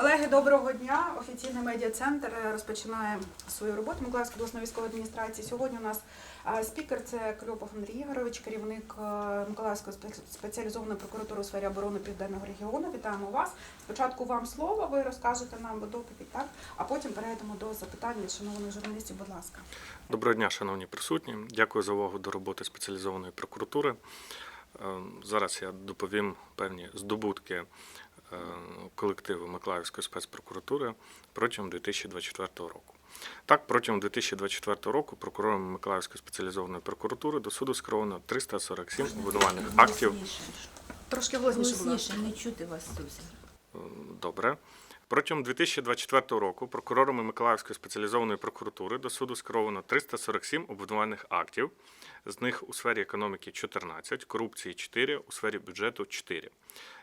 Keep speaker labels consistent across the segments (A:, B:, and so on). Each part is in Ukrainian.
A: Колеги, доброго дня. Офіційний медіа-центр е, розпочинає свою роботу Миколаївської обласної військової адміністрації. Сьогодні у нас спікер це Кльопов Андрій Ігорович, керівник е, Миколаївської спеціалізованої прокуратури у сфері оборони Південного регіону. Вітаємо вас. Спочатку вам слово, ви розкажете нам доповідь, так? А потім перейдемо до запитань від шановних журналістів. Будь ласка.
B: Доброго дня, шановні присутні. Дякую за увагу до роботи спеціалізованої прокуратури. Е, Зараз я доповім певні здобутки колективу Миколаївської спецпрокуратури протягом 2024 року. Так, протягом 2024 року прокурорами Миколаївської спеціалізованої прокуратури до суду скеровано 347 обвинувальних актів.
A: Трошки голосніше,
C: не чути вас зовсім.
B: Добре. Протягом 2024 року прокурорами Миколаївської спеціалізованої прокуратури до суду скеровано 347 обвинувальних актів, з них у сфері економіки 14, корупції 4, у сфері бюджету 4.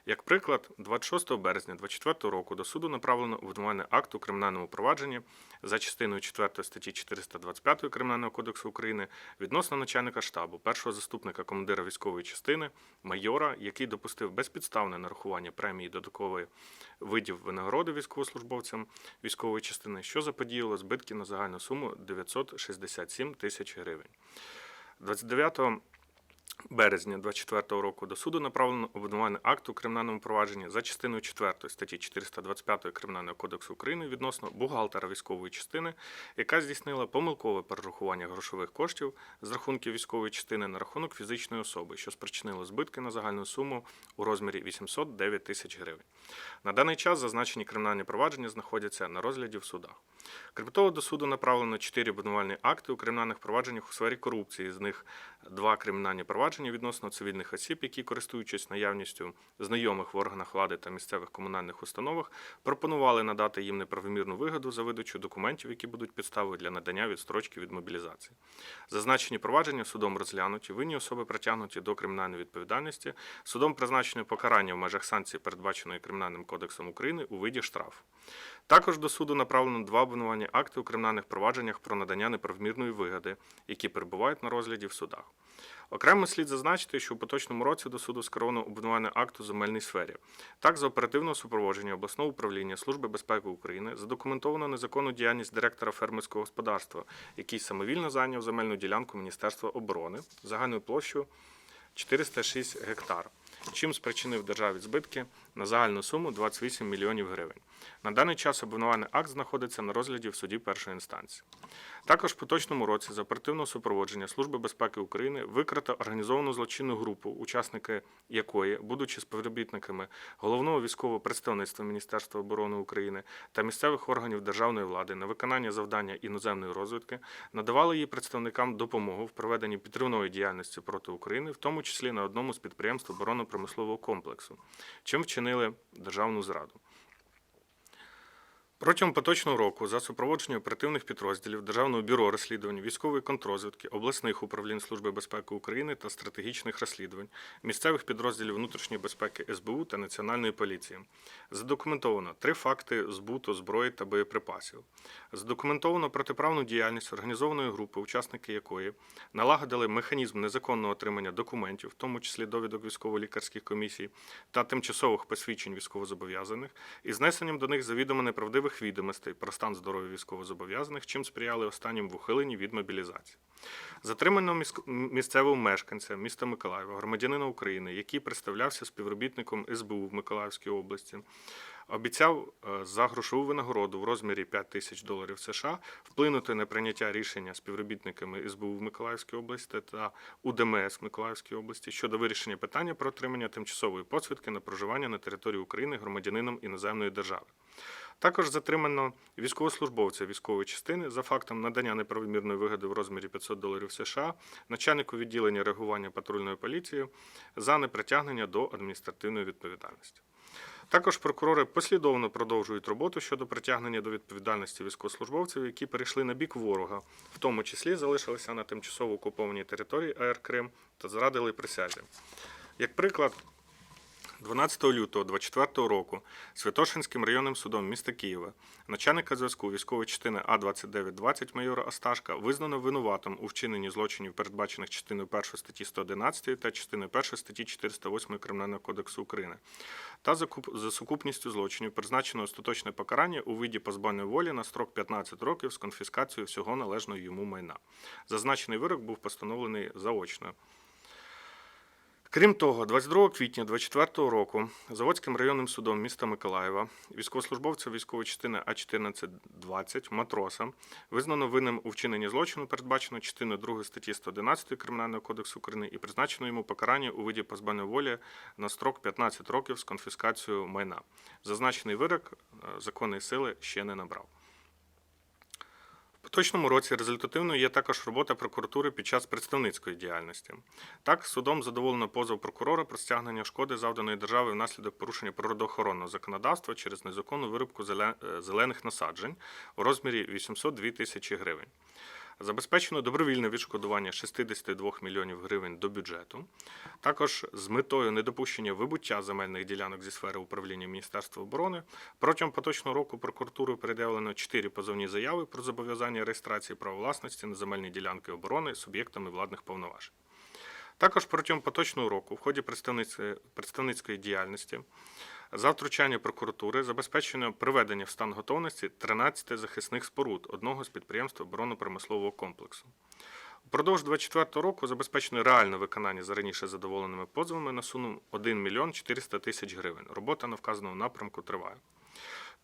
B: Як приклад, 26 березня 2024 року до суду направлено обвинувальний акт у кримінальному провадженні за частиною 4 статті 425 Кримінального кодексу України відносно начальника штабу, першого заступника командира військової частини, майора, який допустив безпідставне нарахування премії додаткової видів винагороди військовослужбовцям військової частини, що заподіяло збитки на загальну суму 967 тисяч гривень. 29 березня 2024 року до суду направлено обвинувальний акт у кримінальному провадженні за частиною 4 статті 425 Кримінального кодексу України відносно бухгалтера військової частини, яка здійснила помилкове перерахування грошових коштів з рахунків військової частини на рахунок фізичної особи, що спричинило збитки на загальну суму у розмірі 809 тисяч гривень. На даний час зазначені кримінальні провадження знаходяться на розгляді в судах. Крім того, до суду направлено 4 обвинувальні акти у кримінальних провадженнях у сфері корупції. З них два кримінальні провадження відносно цивільних осіб, які, користуючись наявністю знайомих в органах влади та місцевих комунальних установах, пропонували надати їм неправомірну вигоду за видачу документів, які будуть підставою для надання відстрочки від мобілізації. Зазначені провадження судом розглянуті, винні особи притягнуті до кримінальної відповідальності, судом призначено покарання в межах санкцій, передбаченої Кримінальним кодексом України у виді штрафу. Також до суду направлено два обвинувальні акти у кримінальних провадженнях про надання неправомірної вигоди, які перебувають на розгляді в судах. Окремо слід зазначити, що у поточному році до суду скеровано обвинувальний акт у земельній сфері. Так, за оперативного супроводження обласного управління Служби безпеки України задокументовано незаконну діяльність директора фермерського господарства, який самовільно зайняв земельну ділянку Міністерства оборони загальною площею 406 гектар, чим спричинив державі збитки на загальну суму 28 мільйонів гривень. На даний час обвинувальний акт знаходиться на розгляді в суді першої інстанції. Також в поточному році за оперативного супроводження Служби безпеки України викрито організовану злочинну групу, учасники якої, будучи співробітниками головного військового представництва Міністерства оборони України та місцевих органів державної влади на виконання завдання іноземної розвідки, надавали її представникам допомогу в проведенні підривної діяльності проти України, в тому числі на одному з підприємств оборонно-промислового комплексу, чим вчинили державну зраду. Протягом поточного року за супроводження оперативних підрозділів Державного бюро розслідувань, військової контрозвідки, обласних управлінь Служби безпеки України та стратегічних розслідувань, місцевих підрозділів внутрішньої безпеки СБУ та Національної поліції задокументовано три факти збуту зброї та боєприпасів. Задокументовано протиправну діяльність організованої групи, учасники якої налагодили механізм незаконного отримання документів, в тому числі довідок військово-лікарських комісій та тимчасових посвідчень військовозобов'язаних, і знесенням до них завідомо неправдивих відомостей про стан здоров'я військовозобов'язаних, чим сприяли останнім в ухиленні від мобілізації. Затриманого місцевого мешканця міста Миколаєва, громадянина України, який представлявся співробітником СБУ в Миколаївській області, обіцяв е, за грошову винагороду в розмірі 5 тисяч доларів США вплинути на прийняття рішення співробітниками СБУ в Миколаївській області та УДМС Миколаївської області щодо вирішення питання про отримання тимчасової посвідки на проживання на території України громадянином іноземної держави. Також затримано військовослужбовця військової частини за фактом надання неправомірної вигоди в розмірі 500 доларів США, начальнику відділення реагування патрульної поліції за непритягнення до адміністративної відповідальності. Також прокурори послідовно продовжують роботу щодо притягнення до відповідальності військовослужбовців, які перейшли на бік ворога, в тому числі залишилися на тимчасово окупованій території АР Крим та зрадили присязі. Як приклад, 12 лютого 2024 року Святошинським районним судом міста Києва начальника зв'язку військової частини А2920 майора Асташка визнано винуватим у вчиненні злочинів, передбачених частиною 1 статті 111 та частиною 1 статті 408 Кримінального кодексу України, та за сукупністю злочинів призначено остаточне покарання у виді позбавлення волі на строк 15 років з конфіскацією всього належного йому майна. Зазначений вирок був постановлений заочно. Крім того, 22 квітня 2024 року Заводським районним судом міста Миколаєва військовослужбовця військової частини А1420 матроса визнано винним у вчиненні злочину, передбачено частиною 2 статті 111 Кримінального кодексу України і призначено йому покарання у виді позбавлення волі на строк 15 років з конфіскацією майна. Зазначений вирок е, законної сили ще не набрав. Поточному році результативною є також робота прокуратури під час представницької діяльності. Так, судом задоволено позов прокурора про стягнення шкоди, завданої держави внаслідок порушення природоохоронного законодавства через незаконну вирубку е, зелених насаджень у розмірі 802 тисячі гривень. Забезпечено добровільне відшкодування 62 мільйонів гривень до бюджету. Також з метою недопущення вибуття земельних ділянок зі сфери управління Міністерства оборони протягом поточного року прокуратурою передавлено 4 позовні заяви про зобов'язання реєстрації права власності на земельні ділянки оборони суб'єктами владних повноважень. Також протягом поточного року в ході представницької діяльності за втручання прокуратури забезпечено приведення в стан готовності 13 захисних споруд одного з підприємств оборонно-промислового комплексу. Упродовж 2024 року забезпечено реальне виконання за раніше задоволеними позовами на суму 1 мільйон 400 тисяч гривень. Робота на вказаному напрямку триває.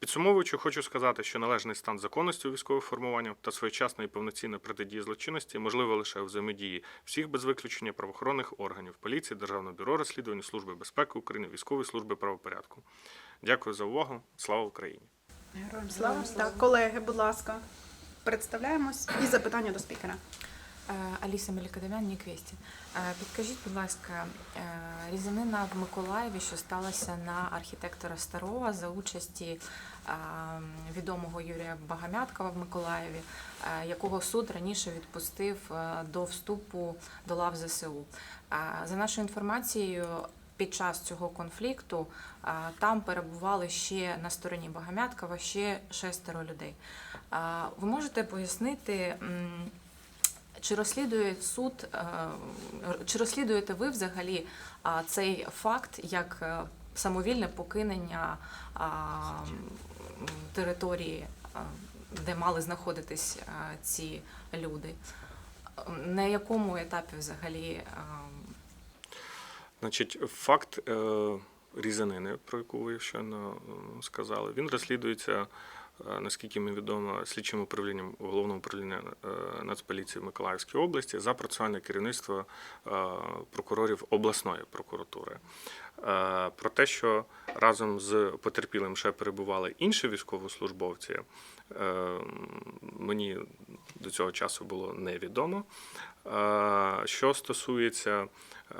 B: Підсумовуючи, хочу сказати, що належний стан законності у військових формуваннях та своєчасна і повноцінна протидія злочинності можливо лише взаємодії всіх без виключення правоохоронних органів поліції, Державного бюро розслідувань, Служби безпеки України, військової служби правопорядку. Дякую за увагу. Слава Україні!
A: Героям слава. Так, колеги, будь ласка, представляємось і запитання до спікера.
C: Е, Аліса Мелікадемян, Ніквесті. Підкажіть, будь ласка, е, різанина в Миколаєві, що сталася на архітектора Старова за участі е, відомого Юрія Багамяткова в Миколаєві, е, якого суд раніше відпустив е, до вступу до лав ЗСУ. Е, За нашою інформацією, під час цього конфлікту е, там перебували ще на стороні Багамяткова ще шестеро людей. Е, Ви можете пояснити? Чи розслідує суд, е, чи розслідуєте ви взагалі цей факт як е, самовільне покинення території, де мали знаходитись ці люди? На якому етапі взагалі
B: Значить, факт е, різанини, про яку ви щойно е, сказали, він розслідується, е, наскільки мені відомо, слідчим управлінням головного управління е, Нацполіції в Миколаївській області за процесуальне керівництво е, прокурорів обласної прокуратури. Е, Про те, що разом з потерпілим ще перебували інші військовослужбовці, е, мені до цього часу було невідомо. Е, Що стосується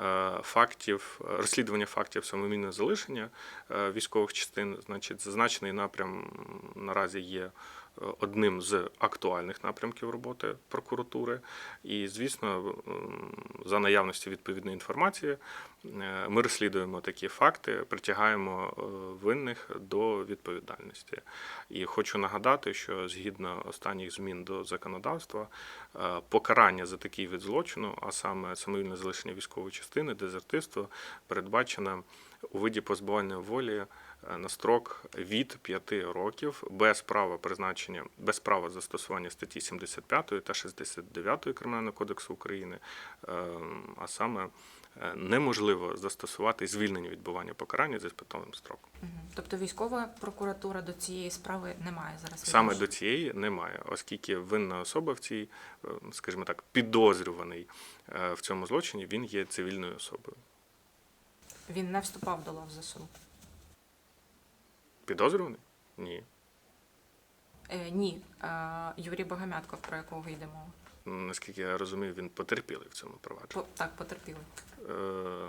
B: е, фактів, розслідування фактів самовільного залишення е, військових частин, значить, зазначений напрям наразі є одним з актуальних напрямків роботи прокуратури. І, звісно, за наявності відповідної інформації е, ми розслідуємо такі факти, притягаємо е, винних до відповідальності. І хочу нагадати, що згідно останніх змін до законодавства, е, покарання за такий вид злочину, а саме самовільне залишення військової частини, дезертирство, передбачено у виді позбавлення волі на строк від 5 років без права призначення, без права застосування статті 75 та 69 Кримінального кодексу України, е, а саме е, неможливо застосувати звільнення відбування покарання за спитовим строком.
C: тобто військова прокуратура до цієї справи не має зараз
B: Саме до цієї немає, оскільки винна особа в цій, е, скажімо так, підозрюваний е, в цьому злочині, він є цивільною особою.
C: він не вступав до лав ЗСУ.
B: Підозрюваний? Ні.
C: Е, ні, е, Юрій Багамятков, про якого йде мова.
B: Наскільки я розумію, він потерпілий в цьому провадженні.
C: По, так, потерпіли.
B: Е,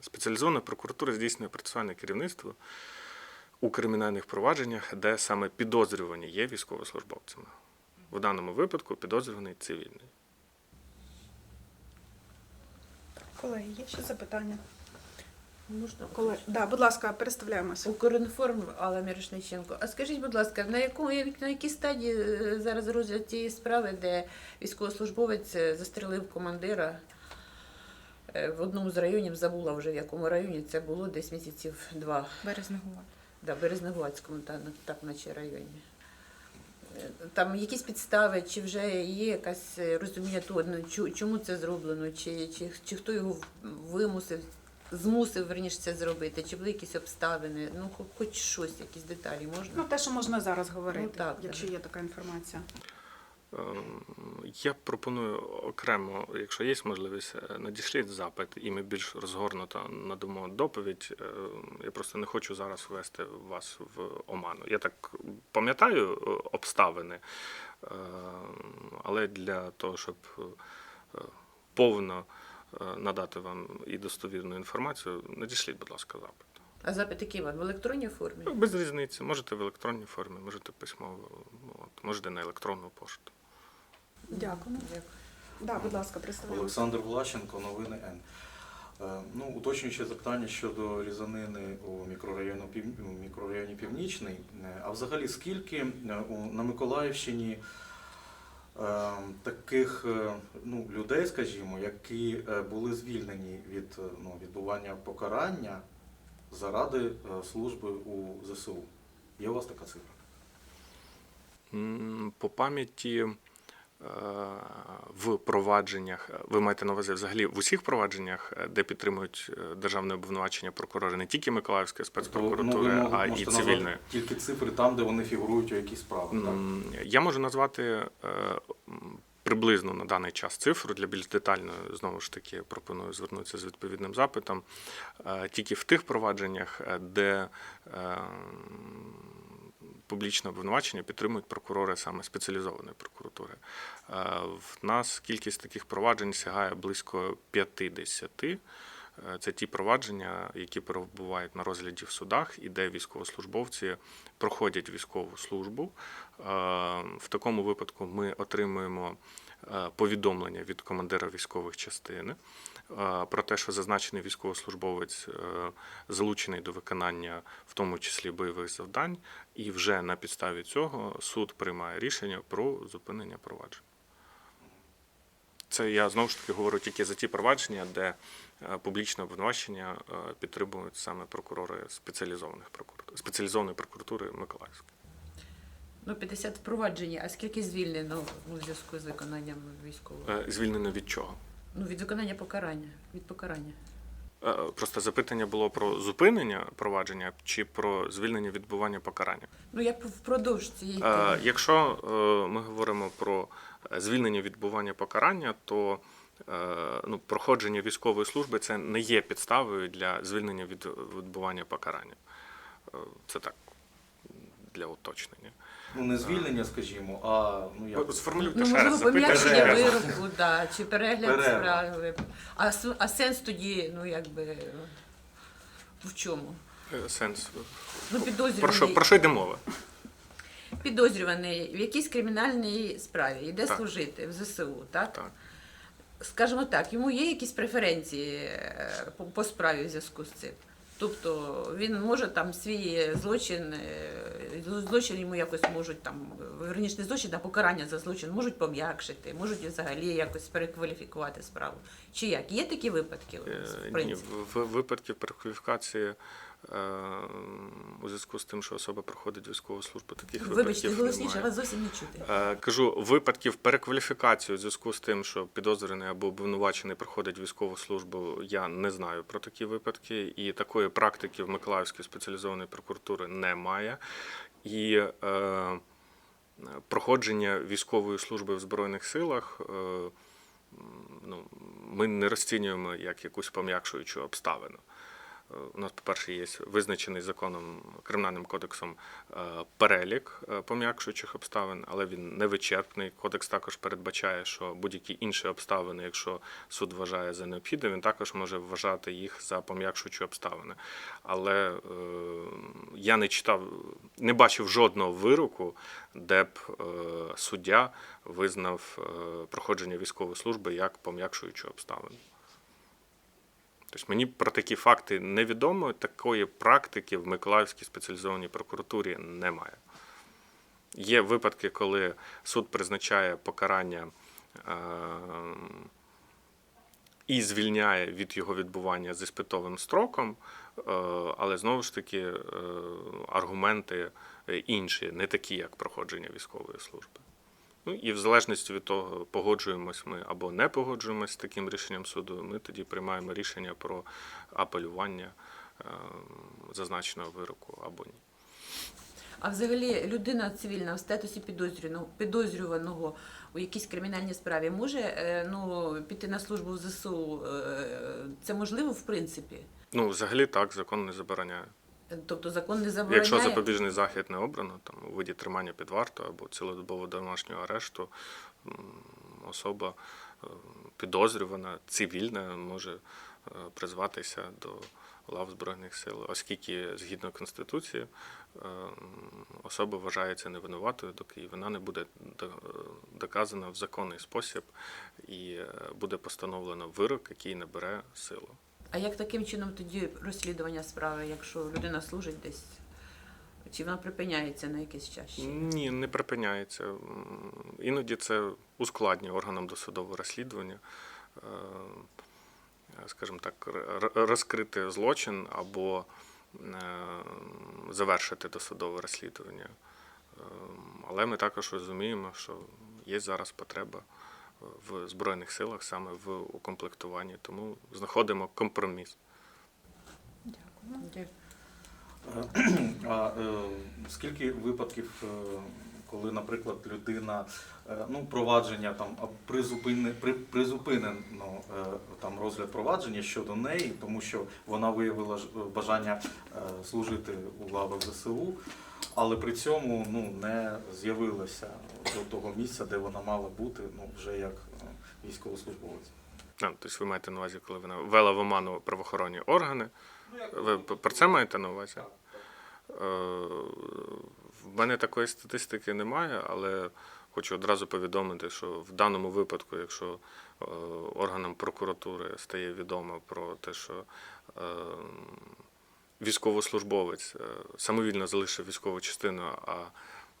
B: Спеціалізована прокуратура здійснює процесуальне керівництво у кримінальних провадженнях, де саме підозрювані є військовослужбовцями. В даному випадку підозрюваний цивільний.
A: Колеги, є ще запитання?
D: Можна
A: Коли да, будь ласка, переставляємося.
D: Укрінформ Алла Мірошниченко. А скажіть, будь ласка, на якому на якій стадії е, зараз розгляд тієї справи, де військовослужбовець е, застрелив командира е, в одному з районів, забула вже в якому районі це було десь місяців два.
C: Березнегова.
D: Да, Березнегодському, так, так наче районі. Там якісь підстави, чи вже є якесь е, розуміння того, ну, чому це зроблено, чи, чи, чи хто його вимусив, змусив верніше це зробити, чи були якісь обставини, ну хо- хоч щось, якісь деталі можна.
A: Ну, те, що можна зараз говорити,
D: Ну, так,
A: якщо
D: так.
A: є така інформація.
B: Ем, Я пропоную окремо, якщо є можливість, е, надішліть запит, і ми більш розгорнуто надамо доповідь. Е, Я просто не хочу зараз ввести вас в оману. Я так пам'ятаю е, обставини, е, але для того, щоб повно надати вам і достовірну інформацію, надішліть, будь ласка, запит.
D: А запит який вам? В електронній формі?
B: Ну, Без різниці. Можете в електронній формі, можете письмово, от, можете на електронну пошту.
A: Дякую.
D: Дякую.
A: Да, будь ласка, представляємося.
E: Олександр Влащенко, новини Н. Е, Ну, уточнюючи запитання щодо різанини у мікрорайону Пів- мікрорайоні Північний. Е, А взагалі скільки е, на Миколаївщині е, таких е, ну, людей, скажімо, які е, були звільнені від е, ну, відбування покарання заради служби у ЗСУ? Є у вас така цифра?
B: По пам'яті в провадженнях, ви маєте на увазі взагалі в усіх провадженнях, е, де підтримують е, державне обвинувачення прокурори, не тільки Миколаївської спецпрокуратури,
E: ну,
B: а і цивільної.
E: Тільки цифри там, де вони фігурують у якійсь справах. Так?
B: Я можу назвати е, приблизно на даний час цифру для більш детальної, знову ж таки, пропоную звернутися з відповідним запитом. Тільки в тих провадженнях, де публічне обвинувачення підтримують прокурори саме спеціалізованої прокуратури. Е, В нас кількість таких проваджень сягає близько 50. Е, Це ті провадження, які перебувають на розгляді в судах, і де військовослужбовці проходять військову службу. Е, В такому випадку ми отримуємо повідомлення від командира військових частин е, про те, що зазначений військовослужбовець е, залучений до виконання, в тому числі бойових завдань, і вже на підставі цього суд приймає рішення про зупинення провадження. Це я знову ж таки говорю тільки за ті провадження, де е, публічне обвинувачення е, підтримують саме прокурори спеціалізованих прокуратур, спеціалізованої прокуратури Миколаївської.
D: Ну, 50 впроваджені, а скільки звільнено у зв'язку з виконанням військового?
B: Е, Звільнено від чого?
D: Ну, від виконання покарання. Від покарання.
B: Е, Просто запитання було про зупинення провадження чи про звільнення відбування покарання.
D: Ну, як впродовж цієї
B: Е,
D: теми.
B: Якщо е, ми говоримо про е, звільнення відбування покарання, то е, ну, проходження військової служби це не є підставою для звільнення від відбування покарання. Е, Це так для уточнення.
E: Ну, не звільнення, скажімо, а ну як
B: Сформулюйте
D: Ну,
B: ще
D: можливо, пом'якшення вироку, да, чи перегляд
E: Перерва.
D: справи. А, с- а сенс тоді, ну якби в чому?
B: Е, Сенс.
D: Ну,
B: Про
D: підозрюваний,
B: що, про що йде мова?
D: підозрюваний в якійсь кримінальній справі йде
B: Так.
D: служити в ЗСУ, так?
B: Так.
D: Скажімо так, йому є якісь преференції е, по, по справі в зв'язку з цим. Тобто він може там свій злочин, е, злочин йому якось можуть там, верніше не злочин, а покарання за злочин можуть пом'якшити, можуть взагалі якось перекваліфікувати справу. Чи як? Є такі випадки?
B: Е,
D: в
B: Ні,
D: принципі?
B: в в випадків перекваліфікації е, у зв'язку з тим, що особа проходить військову службу, таких
D: Вибачте,
B: випадків
D: голосніше,
B: немає.
D: вас зовсім не чути.
B: Е, Кажу, випадків перекваліфікації у зв'язку з тим, що підозрюваний або обвинувачений проходить військову службу, я не знаю про такі випадки, і такої практики в Миколаївській спеціалізованої прокуратури немає. І е, проходження військової служби в Збройних силах. Е, ну, ми не розцінюємо як якусь пом'якшуючу обставину. У нас, по-перше, є визначений законом кримінальним кодексом е, перелік е, пом'якшуючих обставин, але він не вичерпний. Кодекс також передбачає, що будь-які інші обставини, якщо суд вважає за необхідне, він також може вважати їх за пом'якшуючі обставини. Але е, я не читав, не бачив жодного вироку, де б суддя визнав проходження військової служби як пом'якшуючу обставину. Тобто мені про такі факти невідомо, такої практики в Миколаївській спеціалізованій прокуратурі немає. Є випадки, коли суд призначає покарання е, і звільняє від його відбування з іспитовим строком, е, але знову ж таки е, аргументи інші, не такі, як проходження військової служби. Ну і в залежності від того, погоджуємось ми або не погоджуємось з таким рішенням суду, ми тоді приймаємо рішення про апелювання е, зазначеного вироку або ні.
D: А взагалі людина цивільна в статусі підозрюваного, підозрюваного у якійсь кримінальній справі може е, ну, піти на службу в ЗСУ? Е, Це можливо в принципі?
B: Ну, взагалі так, закон не забороняє.
D: Тобто закон не забороняє?
B: Якщо запобіжний захід не обрано, там у виді тримання під вартою або цілодобового домашнього арешту, особа е, підозрювана, цивільна може е, призватися до лав Збройних сил, оскільки згідно Конституції е, особа вважається невинуватою, доки вона не буде до- доказана в законний спосіб і буде постановлено вирок, який набере силу.
D: А як таким чином тоді розслідування справи, якщо людина служить десь? Чи вона припиняється на якийсь час?
B: Ні, не припиняється. Іноді це ускладнює органам досудового розслідування, е, скажімо так, розкрити злочин або е, завершити досудове розслідування. Е, Але ми також розуміємо, що є зараз потреба в Збройних силах саме в укомплектуванні, тому знаходимо компроміс.
A: Дякую.
D: А,
E: А е, скільки випадків, е, коли, наприклад, людина е, ну, провадження там а призупине, при, призупинено е, там розгляд провадження щодо неї, тому що вона виявила е, бажання служити у лавах ЗСУ, але при цьому ну, не з'явилася до того місця, де вона мала бути, ну вже як військовослужбовець.
B: А, тобто ви маєте на увазі, коли вона вела в оману правоохоронні органи. Ви про це маєте на увазі? В мене такої статистики немає, але хочу одразу повідомити, що в даному випадку, якщо е, органам прокуратури стає відомо про те, що е, військовослужбовець е, самовільно залишив військову частину, а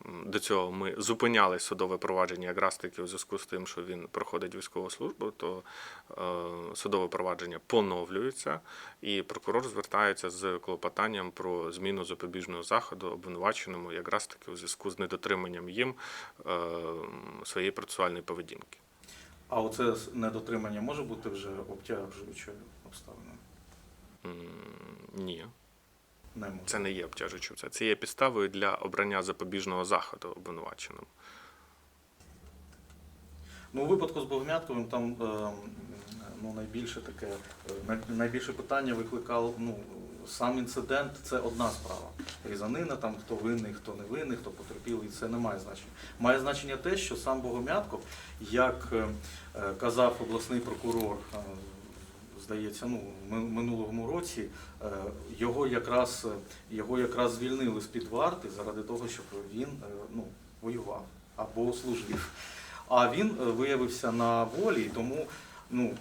B: до цього ми зупиняли судове провадження якраз таки у зв'язку з тим, що він проходить військову службу, то е, судове провадження поновлюється, і прокурор звертається з клопотанням про зміну запобіжного заходу обвинуваченому якраз таки у зв'язку з недотриманням їм е, своєї процесуальної поведінки.
E: А оце недотримання може бути вже обтяжуючою обставиною?
B: Ні,
E: Не може.
B: це не є обтяжуючим. Це, це є підставою для обрання запобіжного заходу обвинуваченому.
E: Ну, у випадку з Богомятковим там е, ну, найбільше таке, е, найбільше питання викликав ну, сам інцидент це одна справа. Різанина, там хто винний, хто не винний, хто потерпілий, це не має значення. Має значення те, що сам Богомятков, як е, казав обласний прокурор, здається, ну, минулому році, е, його якраз, його якраз звільнили з-під варти заради того, щоб він е, ну, воював або служив. А він е, виявився на волі, тому ну,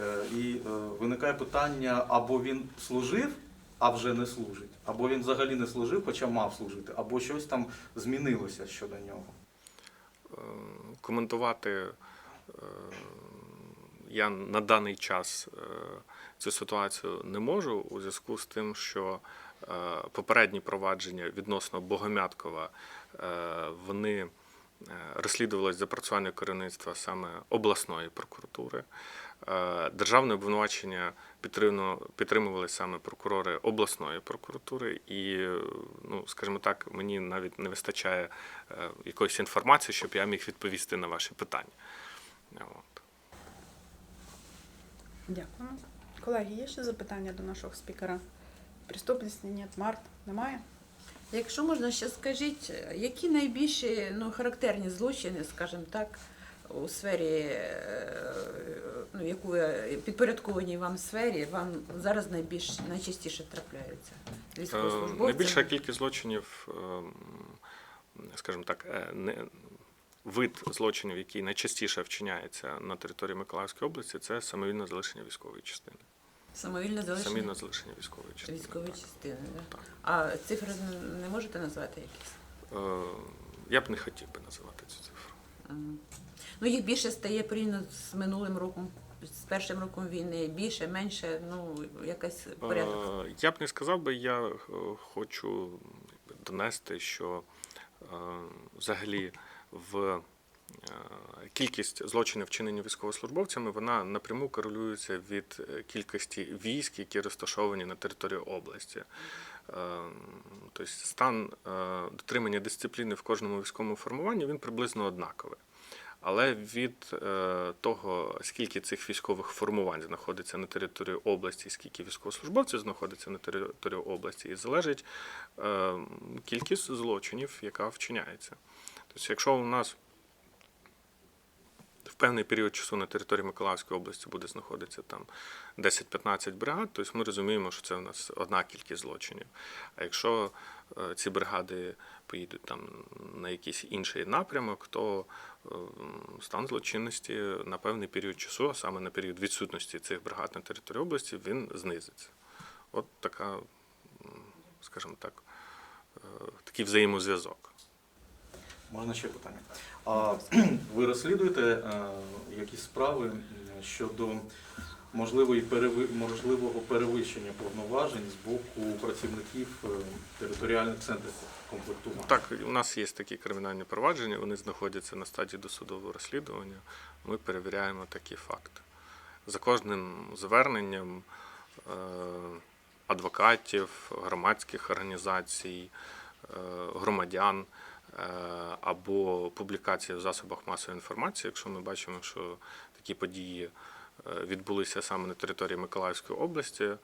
E: е, і е, виникає питання, або він служив, а вже не служить, або він взагалі не служив, хоча мав служити, або щось там змінилося щодо нього.
B: Е, коментувати е, я на даний час е, цю ситуацію не можу у зв'язку з тим, що е, попередні провадження відносно Богомяткова е, вони розслідувалися за працювання керівництва саме обласної прокуратури. Державне обвинувачення підтримували саме прокурори обласної прокуратури, і, ну скажімо так, мені навіть не вистачає якоїсь інформації, щоб я міг відповісти на ваші питання.
A: Дякую. Колеги, є ще запитання до нашого спікера? Преступності ні, Март немає?
D: Якщо можна ще скажіть, які найбільші ну, характерні злочини, скажімо так, у сфері, е, ну, яку підпорядкованій вам сфері, вам зараз найбільш найчастіше трапляються?
B: Е,
D: Військовослужбовцям?
B: Найбільша кількість злочинів, ем, скажімо так, е, не, вид злочинів, який найчастіше вчиняється на території Миколаївської області, це самовільне залишення військової частини.
D: Самовільне залишення
B: Самі на залишення військової частини.
D: військової частини.
B: Так.
D: А цифри не можете назвати якісь?
B: Е, Я б не хотів би називати цю цифру.
D: Ну, їх більше стає порівняно з минулим роком, з першим роком війни. Більше, менше, ну, якась порядок.
B: Е, Я б не сказав би, я е, хочу донести, що е, взагалі в е, кількість злочинів, вчинені військовослужбовцями, вона напряму корелюється від е, кількості військ, які розташовані на території області. Е, Тобто стан е, дотримання дисципліни в кожному військовому формуванні він приблизно однаковий. Але від того, скільки цих військових формувань знаходиться на території області, скільки військовослужбовців знаходиться на території області, і залежить е, кількість злочинів, яка вчиняється. Тобто, якщо у нас в певний період часу на території Миколаївської області буде знаходитися там 10-15 бригад, то ми розуміємо, що це у нас одна кількість злочинів. А якщо е, ці бригади поїдуть там на якийсь інший напрямок, то е, стан злочинності на певний період часу, а саме на період відсутності цих бригад на території області, він знизиться. От така, скажімо так, е, такий взаємозв'язок.
E: Можна ще питання. А ви розслідуєте е, якісь справи щодо можливого перевищення повноважень з боку працівників е, територіальних центрів комплектування?
B: Так, у нас є такі кримінальні провадження, вони знаходяться на стадії досудового розслідування. Ми перевіряємо такі факти. За кожним зверненням е, адвокатів, громадських організацій, громадян або публікації в засобах масової інформації, якщо ми бачимо, що такі події е, відбулися саме на території Миколаївської області, е,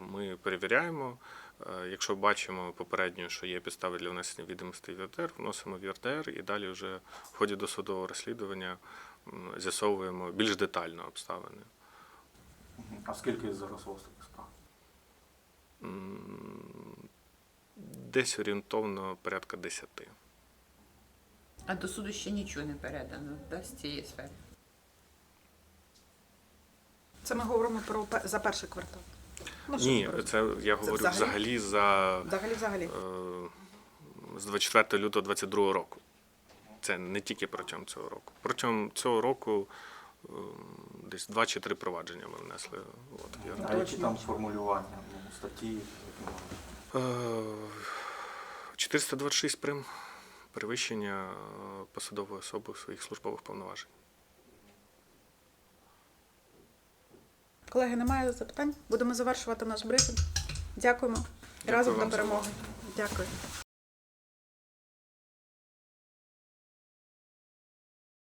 B: ми перевіряємо. Е, Якщо бачимо попередньо, що є підстави для внесення відомостей в ЄРДР, вносимо в ЄРДР і далі вже в ході досудового розслідування з'ясовуємо більш детально обставини.
E: А скільки зараз у вас таких справ?
B: Десь орієнтовно порядка 10.
D: А до суду ще нічого не передано да, з цієї сфери.
A: Це ми говоримо про пе- за перший квартал. Ну, щоб
B: Ні, це я говорю
A: взагалі?
B: взагалі за
A: Взагалі, взагалі.
B: е, з 24 лютого 22 року. Це не тільки протягом цього року. Протягом цього року е, десь два чи три провадження ми внесли. От, ЄРДР.
E: А які там формулювання, ну, статті? які?
B: Е, 426 прим. Перевищення е, посадової особи своїх службових повноважень.
A: Колеги, немає запитань? Будемо завершувати наш брифінг. Дякуємо.
B: Дякую
A: Разом до перемоги. Дякую.